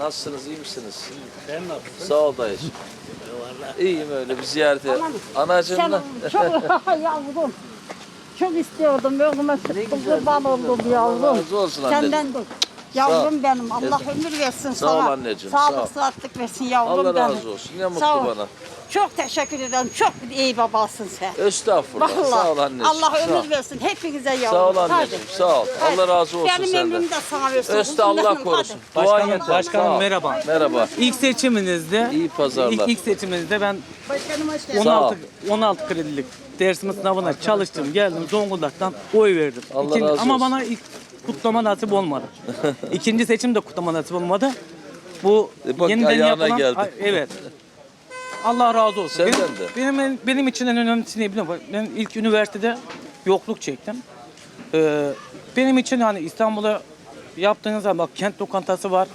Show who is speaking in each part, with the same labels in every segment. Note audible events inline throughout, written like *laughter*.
Speaker 1: Nasılsınız, iyi misiniz?
Speaker 2: Sen nasılsın?
Speaker 1: Sağ ol dayıcığım. İyiyim öyle bir ziyarete. Anacığım
Speaker 3: Sen
Speaker 1: da.
Speaker 3: çok *laughs* yavrum. Çok istiyordum oğluma kurban oldum yavrum.
Speaker 1: razı olsun anneciğim.
Speaker 3: Senden de. Yavrum benim. Allah ömür versin
Speaker 1: Sağ ol
Speaker 3: sana.
Speaker 1: anneciğim, sağ ol.
Speaker 3: Sağlık sıhhatlik versin yavrum
Speaker 1: Allah
Speaker 3: benim.
Speaker 1: razı olsun. Ne mutlu
Speaker 3: Sağ ol.
Speaker 1: bana.
Speaker 3: Çok teşekkür ederim. Çok iyi babasın sen.
Speaker 1: Estağfurullah.
Speaker 3: Vallahi.
Speaker 1: Sağ ol anneciğim.
Speaker 3: Allah
Speaker 1: sağ ol.
Speaker 3: ömür versin hepinize yavrum.
Speaker 1: Sağ ol
Speaker 3: Hadi.
Speaker 1: anneciğim. Sağ ol.
Speaker 3: Hadi.
Speaker 1: Allah razı olsun
Speaker 3: Benim
Speaker 1: senden.
Speaker 3: ömrümü de sana versin.
Speaker 1: Öste
Speaker 3: Uzun
Speaker 1: Allah korusun.
Speaker 3: hadi.
Speaker 1: Duan
Speaker 2: Başkanım,
Speaker 1: yeter.
Speaker 2: başkanım
Speaker 1: ol.
Speaker 2: merhaba.
Speaker 1: Merhaba.
Speaker 2: İlk seçiminizde
Speaker 1: İyi pazarlar.
Speaker 2: ilk, ilk seçiminizde ben
Speaker 3: Başkanım hoş geldin.
Speaker 1: Sağ ol.
Speaker 2: 16 16 kredilik dersim sınavına çalıştım. Geldim Zonguldak'tan oy verdim.
Speaker 1: Allah razı
Speaker 2: ama
Speaker 1: olsun.
Speaker 2: bana ilk kutlama nasip olmadı. *laughs* İkinci seçim de kutlama nasip olmadı. Bu
Speaker 1: E bak,
Speaker 2: yeniden
Speaker 1: ayağına
Speaker 2: yapılan
Speaker 1: geldi.
Speaker 2: Ay, evet. Allah razı olsun.
Speaker 1: Senden
Speaker 2: benim,
Speaker 1: de.
Speaker 2: benim benim için en önemlisi ne biliyor musun? Ben ilk üniversitede yokluk çektim. Ee, benim için hani İstanbul'a yaptığınız zaman bak kent lokantası var.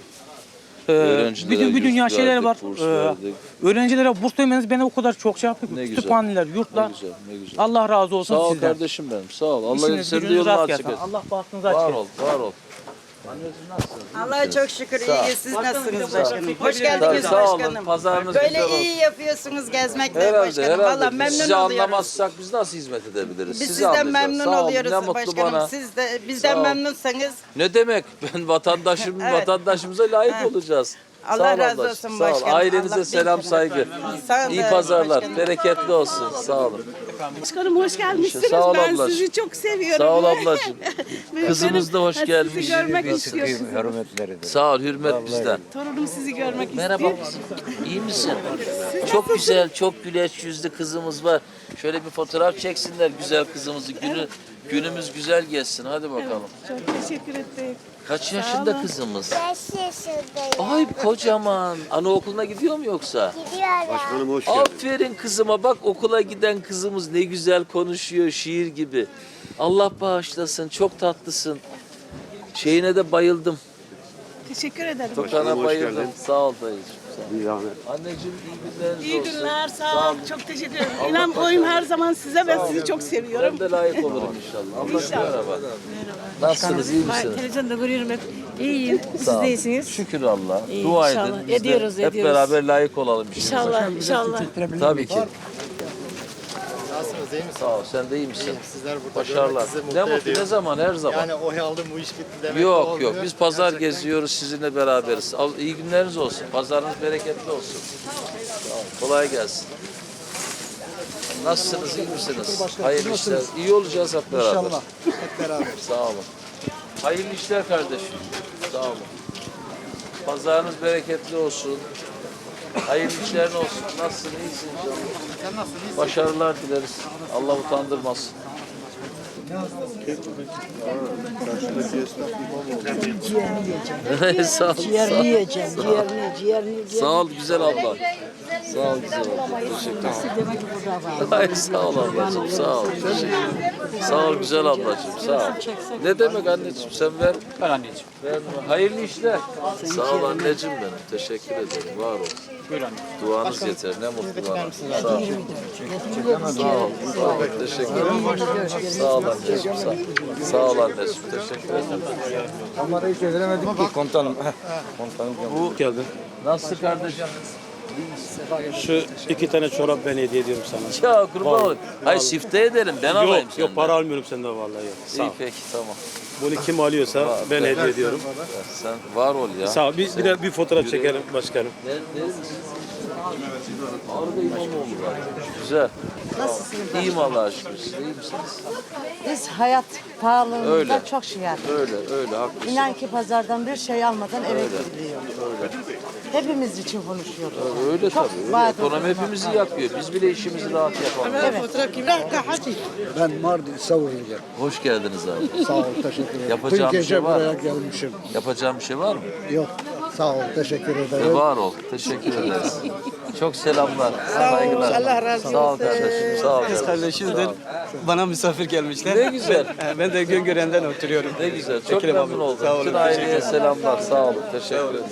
Speaker 2: Ee, bütün bir dünya şeyler var.
Speaker 1: burs
Speaker 2: Ee,
Speaker 1: verdik.
Speaker 2: öğrencilere burs vermeniz beni o kadar çok şey yapıyor.
Speaker 1: Ne güzel.
Speaker 2: Kütüphaneler,
Speaker 1: Ne
Speaker 2: yurtlar.
Speaker 1: güzel, ne güzel.
Speaker 2: Allah razı olsun
Speaker 1: Sağ ol
Speaker 2: sizden.
Speaker 1: kardeşim benim. Sağ ol. Allah
Speaker 2: İşiniz,
Speaker 1: senin de
Speaker 2: gücünüz
Speaker 1: yolunu açık
Speaker 2: gelsin.
Speaker 1: etsin.
Speaker 2: Allah bahtınızı açık
Speaker 1: Var
Speaker 2: etsin.
Speaker 1: ol, var ol. Anneciğim?
Speaker 4: Allah'a çok şükür
Speaker 1: Sağ ol.
Speaker 4: iyi. Siz
Speaker 2: Başkanım,
Speaker 4: nasılsınız başkanım? Hoş geldiniz
Speaker 1: sağ olun.
Speaker 4: başkanım.
Speaker 1: Pazarınız
Speaker 4: Böyle
Speaker 1: güzel olsun.
Speaker 4: iyi yapıyorsunuz gezmekle
Speaker 1: Herhalde,
Speaker 4: başkanım.
Speaker 1: herhalde.
Speaker 4: Valla
Speaker 1: Biz
Speaker 4: memnun
Speaker 1: sizi
Speaker 4: oluyoruz.
Speaker 1: anlamazsak biz nasıl hizmet edebiliriz?
Speaker 4: Biz
Speaker 1: Sizi
Speaker 4: sizden
Speaker 1: anlayacağız.
Speaker 4: memnun
Speaker 1: Sağ ol,
Speaker 4: oluyoruz
Speaker 1: Ne mutlu
Speaker 4: başkanım.
Speaker 1: bana.
Speaker 4: Siz de bizden memnunsanız
Speaker 1: Ne demek? Ben vatandaşım,
Speaker 4: Evet.
Speaker 1: vatandaşımıza layık olacağız.
Speaker 4: Allah razı olsun
Speaker 1: sağ ol.
Speaker 4: başkanım.
Speaker 1: Ailenize
Speaker 4: Allah
Speaker 1: selam,
Speaker 4: bin
Speaker 1: saygı.
Speaker 4: Sağ ol
Speaker 1: İyi pazarlar,
Speaker 4: başkanım.
Speaker 1: bereketli olsun. Sağ olun.
Speaker 5: Başkanım hoş gelmişsiniz.
Speaker 1: Sağ ol
Speaker 5: ben
Speaker 1: ablacığım.
Speaker 5: sizi çok seviyorum.
Speaker 1: Sağ ol ablacığım. *laughs*
Speaker 5: Benim-
Speaker 1: Kızımız da hoş
Speaker 5: Sizi
Speaker 1: gelmiş.
Speaker 5: görmek istiyor.
Speaker 1: Sağ ol, hürmet bizden.
Speaker 5: Torunum sizi görmek
Speaker 1: Merhaba
Speaker 5: istiyor.
Speaker 1: kızım. İyi misin? Çok güzel, çok güleç yüzlü kızımız var. Şöyle bir fotoğraf çeksinler güzel kızımızı. Günü günümüz güzel geçsin. Hadi bakalım.
Speaker 5: Çok teşekkür ederim.
Speaker 1: Kaç yaşında kızımız?
Speaker 6: 5 yaşındayım.
Speaker 1: Ay kocaman. Anaokuluna gidiyor mu yoksa?
Speaker 6: Gidiyorum.
Speaker 1: Aferin kızıma bak okula giden kızımız ne güzel konuşuyor şiir gibi. Allah bağışlasın çok tatlısın. Şeyine de bayıldım.
Speaker 5: Teşekkür ederim.
Speaker 1: Tokana bayıldım. Sağ ol dayıcığım. Sağ ol. Anneciğim iyi günleriniz
Speaker 5: İyi günler. Sağ ol. Çok teşekkür ederim. İlham oyum her zaman size ve sizi çok seviyorum.
Speaker 1: Ben de layık olurum inşallah. Allah merhaba. Nasılsınız iyi misiniz?
Speaker 7: Televizyonda görüyorum hep. İyiyim. Siz
Speaker 1: Sağ
Speaker 7: de iyisiniz.
Speaker 1: Şükür Allah.
Speaker 7: İyi,
Speaker 1: Dua
Speaker 7: inşallah.
Speaker 1: edin. Biz de
Speaker 7: Ediyoruz,
Speaker 1: hep
Speaker 7: ediyoruz.
Speaker 1: beraber layık olalım.
Speaker 7: İnşallah, inşallah.
Speaker 1: Tabii ki.
Speaker 8: İyi misiniz?
Speaker 1: Sağ ol. Sen de iyi misin?
Speaker 8: Sizler burada
Speaker 1: Başarılar.
Speaker 8: görmek sizi mutlu
Speaker 1: Ne mutlu
Speaker 8: ediyor.
Speaker 1: ne zaman her zaman.
Speaker 8: Yani oy aldım bu iş bitti demek de
Speaker 1: Yok
Speaker 8: olmuyor.
Speaker 1: yok biz pazar
Speaker 8: Gerçekten
Speaker 1: geziyoruz sizinle beraberiz. Al, iyi günleriniz olsun. Pazarınız bereketli olsun. Sağ olun. Kolay gelsin. Nasılsınız? iyi misiniz? Hayırlı işler. İyi olacağız hep beraber.
Speaker 8: İnşallah hep beraber.
Speaker 1: Sağ olun. Hayırlı işler kardeşim. Sağ olun. Pazarınız bereketli olsun. Hayırlı işlerin olsun. Nasılsın? İyisin inşallah.
Speaker 8: Sen nasılsın? İyisin.
Speaker 1: Başarılar dileriz. Allah utandırmasın. *laughs* sağ ol.
Speaker 3: Yiyeceğim. Ciğerini yiyeceğim.
Speaker 1: Sağ ol güzel abla. Sağ ol güzel.
Speaker 3: Demek ki burada var.
Speaker 1: Ay sağ ol ablacığım sağ ol. Teşekkür. Sağ ol güzel ablacığım sağ ol. Ne demek anneciğim sen ver.
Speaker 2: Ver anneciğim.
Speaker 1: Ver. Hayırlı işler. Sağ ol anneciğim benim. Teşekkür ederim. Var ol.
Speaker 2: Buyur anne.
Speaker 1: Duanız yeter. Ne mutlu bana. Sağ ol. Sağ ol. Sağ ol. Teşekkür ederim. Sağ ol anneciğim. Sağ ol. Sağ ol anneciğim. Teşekkür ederim.
Speaker 9: Kamerayı çeviremedik ki komutanım. Komutanım
Speaker 2: Bu geldin.
Speaker 1: Nasıl kardeşim?
Speaker 10: Şu iki tane çorap ben hediye ediyorum sana.
Speaker 1: Ya kurban olayım. Hayır sifte ederim. Ben alayım
Speaker 10: Yok
Speaker 1: senden.
Speaker 10: yok para almıyorum senden vallahi yok. Sağ ol.
Speaker 1: İyi peki tamam.
Speaker 10: Bunu kim alıyorsa ben hediye ediyorum.
Speaker 1: Sen var ol ya.
Speaker 10: Sağ ol. Bir, bir de bir fotoğraf çekelim başkanım.
Speaker 1: Ne, nerelisin? Ağrı'da İmamoğlu var. Güzel.
Speaker 3: Nasılsınız?
Speaker 1: İyiyim Allah'a şükür. Siz de iyi misiniz?
Speaker 3: Biz hayat pahalılığında
Speaker 1: Öyle.
Speaker 3: çok şikayet.
Speaker 1: Öyle, öyle haklısın.
Speaker 3: İnan ki pazardan bir şey almadan eve gidiliyor.
Speaker 1: Öyle.
Speaker 3: Hepimiz için konuşuyoruz.
Speaker 1: Öyle
Speaker 3: Çok
Speaker 1: tabii. Öyle. Ekonomi hepimizi yakıyor. Biz bile işimizi rahat yapamıyoruz.
Speaker 3: Evet.
Speaker 9: Ben Mardin Savurlu'ya.
Speaker 1: Hoş geldiniz abi.
Speaker 9: Sağ ol, teşekkür ederim.
Speaker 1: Yapacağım
Speaker 9: Dün
Speaker 1: bir
Speaker 9: gece
Speaker 1: şey var
Speaker 9: buraya
Speaker 1: mı?
Speaker 9: gelmişim.
Speaker 1: Yapacağım bir şey var mı?
Speaker 9: Yok, sağ ol, teşekkür ederim.
Speaker 1: var ol. Teşekkür ederiz. Çok selamlar. Saygılar. Allah razı olsun. Sağ ol kardeşim. Sağ ol. kardeşim.
Speaker 2: Kardeşimdir. Bana misafir gelmişler.
Speaker 1: Ne güzel. *laughs*
Speaker 2: Ben de Göngören'den oturuyorum.
Speaker 1: Ne güzel. Çok
Speaker 2: Ekrem abi,
Speaker 1: memnun oldum.
Speaker 2: sağ olun,
Speaker 1: Bütün aileye selamlar. Sağ olun. Teşekkür ederim.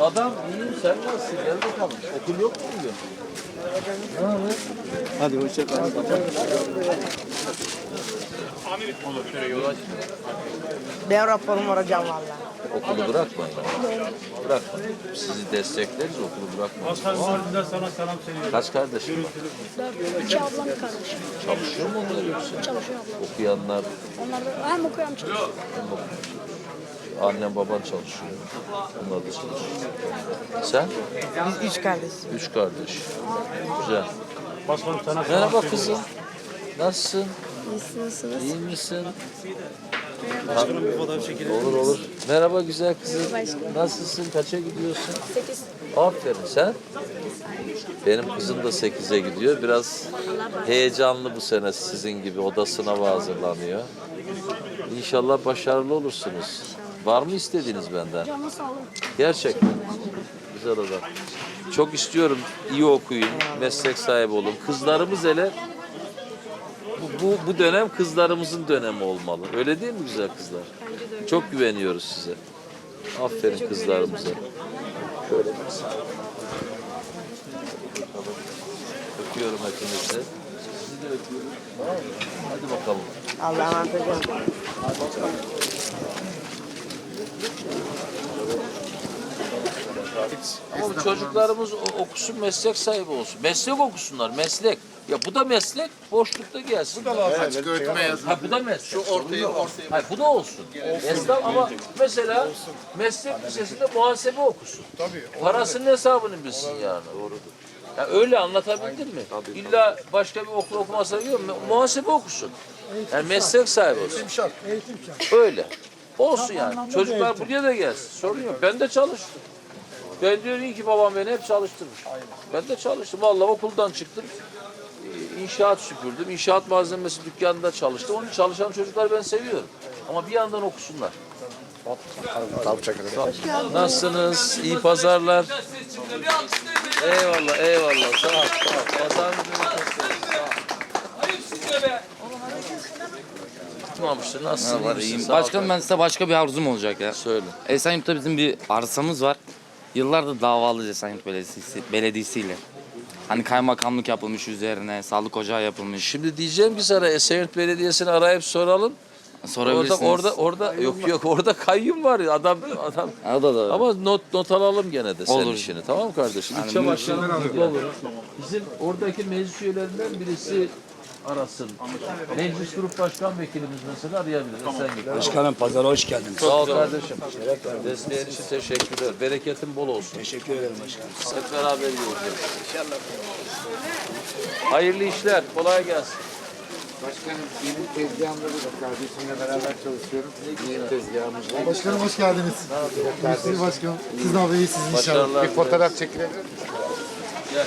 Speaker 1: Adam iyiyim. Sen nasılsın? Gel bakalım. Okul yok mu bugün?
Speaker 2: Hadi hoşça kalın.
Speaker 4: Ben raporum olacağım valla.
Speaker 1: Okulu bırakmayın. Bırakmayın. Sizi destekleriz okulu bırakmayın.
Speaker 10: Mardin'den sana selam söylüyorum.
Speaker 1: Kaç kardeşim var?
Speaker 7: İki ablam kardeşim.
Speaker 1: Çalışıyor mu onlar yoksa?
Speaker 7: Çalışıyor ablam.
Speaker 1: Okuyanlar
Speaker 7: Onlar da hem okuyor hem çalışıyor.
Speaker 1: Annem baban çalışıyor. Onlar da çalışıyor. Sen?
Speaker 4: Biz üç kardeş.
Speaker 1: Üç kardeş. Güzel.
Speaker 10: Başkanım sana
Speaker 1: Merhaba kızım. Nasılsın?
Speaker 7: Nasılsınız?
Speaker 1: İyi misin?
Speaker 10: Başkanım bir fotoğraf çekilir.
Speaker 1: Olur olur. Merhaba güzel kızım. Nasılsın? Kaça gidiyorsun?
Speaker 7: Sekiz.
Speaker 1: Aferin. Sen? Benim kızım da 8'e gidiyor. Biraz heyecanlı bu sene sizin gibi. O da sınava hazırlanıyor. İnşallah başarılı olursunuz. Var mı istediğiniz benden?
Speaker 7: Canı sağ olun.
Speaker 1: Gerçekten. Güzel adam. Çok istiyorum iyi okuyun, meslek sahibi olun. Kızlarımız hele bu, bu, bu dönem kızlarımızın dönemi olmalı. Öyle değil mi güzel kızlar? Çok güveniyoruz size. Aferin kızlarımıza. Şöyle. Öpüyorum hepinizi. Sizi de öpüyorum. Hadi bakalım.
Speaker 4: Allah'a emanet hocam.
Speaker 1: Ama bu çocuklarımız okusun, meslek sahibi olsun. Meslek okusunlar, meslek. Ya bu da meslek, boşlukta gelsin. Bu da
Speaker 8: Açık öğretime yazın.
Speaker 1: Ha bu da meslek. Şu ortaya, ortaya. Hayır bu da olsun. Esnaf ama mesela meslek lisesinde muhasebe okusun.
Speaker 8: Tabii.
Speaker 1: Parasının hesabını bilsin yani. Doğrudur. Ya öyle anlatabildim mi? İlla başka bir okul okumasına yok. Muhasebe okusun. Yani meslek sahibi olsun.
Speaker 9: Eğitim şart, eğitim şart.
Speaker 1: Öyle. Olsun yani. Çocuklar buraya da gelsin. Sorun yok. Ben de çalıştım. Ben diyor iyi ki babam beni hep çalıştırmış. Ben de çalıştım. Vallahi okuldan çıktım. İnşaat süpürdüm. İnşaat malzemesi dükkanında çalıştım. Onun çalışan çocuklar ben seviyorum. Ama bir yandan okusunlar. Nasılsınız? İyi pazarlar. Eyvallah, eyvallah. Sağ ol, sağ ol. Pazarınız bereketli olsun. Sağ ol. Tutmamıştır. Nasılsın? iyi misin? Sağ ol
Speaker 11: Başkanım ben size başka bir arzum olacak ya.
Speaker 1: Söyle.
Speaker 11: Esenyurt'ta bizim bir arsamız var. Yıllardır davalıyız Esenyurt Belediyesi, Belediyesi'yle. Hani kaymakamlık yapılmış üzerine, sağlık ocağı yapılmış.
Speaker 1: Şimdi diyeceğim ki sana Esenyurt Belediyesi'ni arayıp soralım. Orada
Speaker 11: Sorabilirsiniz.
Speaker 1: orada orada yok yok orada kayyum var ya adam adam.
Speaker 11: O da doğru.
Speaker 1: Ama not not alalım gene de senin
Speaker 11: Olur.
Speaker 1: işini. Tamam mı kardeşim?
Speaker 11: Yani
Speaker 1: İlçe gibi olur. Bizim oradaki meclis üyelerinden birisi arasın. Meclis grup başkan vekilimiz mesela arayabilir. Sen gibi.
Speaker 9: Başkanım pazara hoş geldiniz.
Speaker 1: Sağ ol kardeşim. Desteğin için teşekkürler. Bereketin bol olsun.
Speaker 9: Teşekkür ederim başkanım.
Speaker 1: Hep beraber iyi olacağız. İnşallah. Hayırlı işler. Kolay gelsin.
Speaker 9: Başkanım benim tezgahımda da kardeşimle beraber çalışıyorum. Yeni tezgahımız var.
Speaker 8: Başkanım hoş geldiniz. Mersi başkanım. Siz ne haber iyisiniz inşallah.
Speaker 9: Bir fotoğraf çekilebilir miyim?
Speaker 1: Gel.